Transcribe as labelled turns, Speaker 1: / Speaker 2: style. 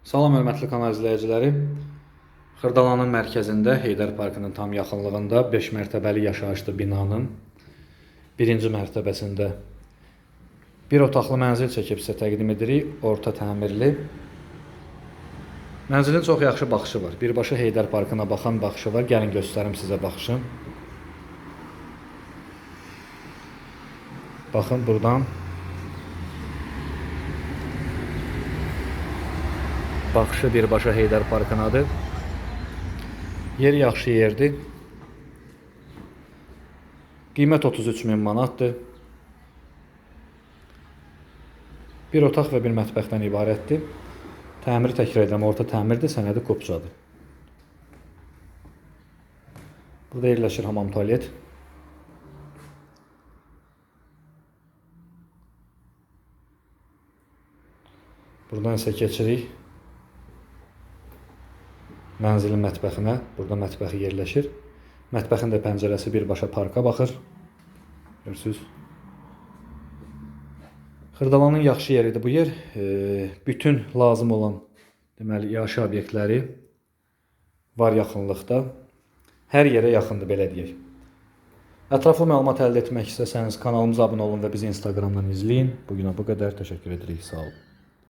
Speaker 1: Salam hörmətli kanal izləyiciləri. Xırdalanın mərkəzində Heydər Parkının tam yaxınlığında 5 mərtəbəli yaşayışlı binanın birinci mərtəbəsində bir otaqlı mənzil çəkib sizə təqdim edirik. Orta təmirli. Mənzilin çox yaxşı baxışı var. Birbaşa Heydər Parkına baxan baxışı var. Gəlin göstərim sizə baxışın. Baxın buradan Baxışı birbaşa Heydər Parkınadır. Yer yaxşı yerdir. Qiymət 33 min manatdır. Bir otaq və bir mətbəxdən ibarətdir. Təmiri təkrar edirəm, orta təmirdir, sənədi kopçadır. Burada yerləşir hamam tualet. Buradan isə keçirik mənzilin mətbəxinə. Burada mətbəxi yerləşir. Mətbəxin də pəncərəsi birbaşa parka baxır. Görürsüz? Xırdalanın yaxşı yeridir bu yer. E, bütün lazım olan deməli yaşayış obyektləri var yaxınlıqda. Hər yerə yaxındır belə deyək. Ətraflı məlumat əldə etmək istəsəniz kanalımıza abunə olun və bizi Instagramdan izləyin. Bu günə bu qədər. Təşəkkür edirik. Sağ olun.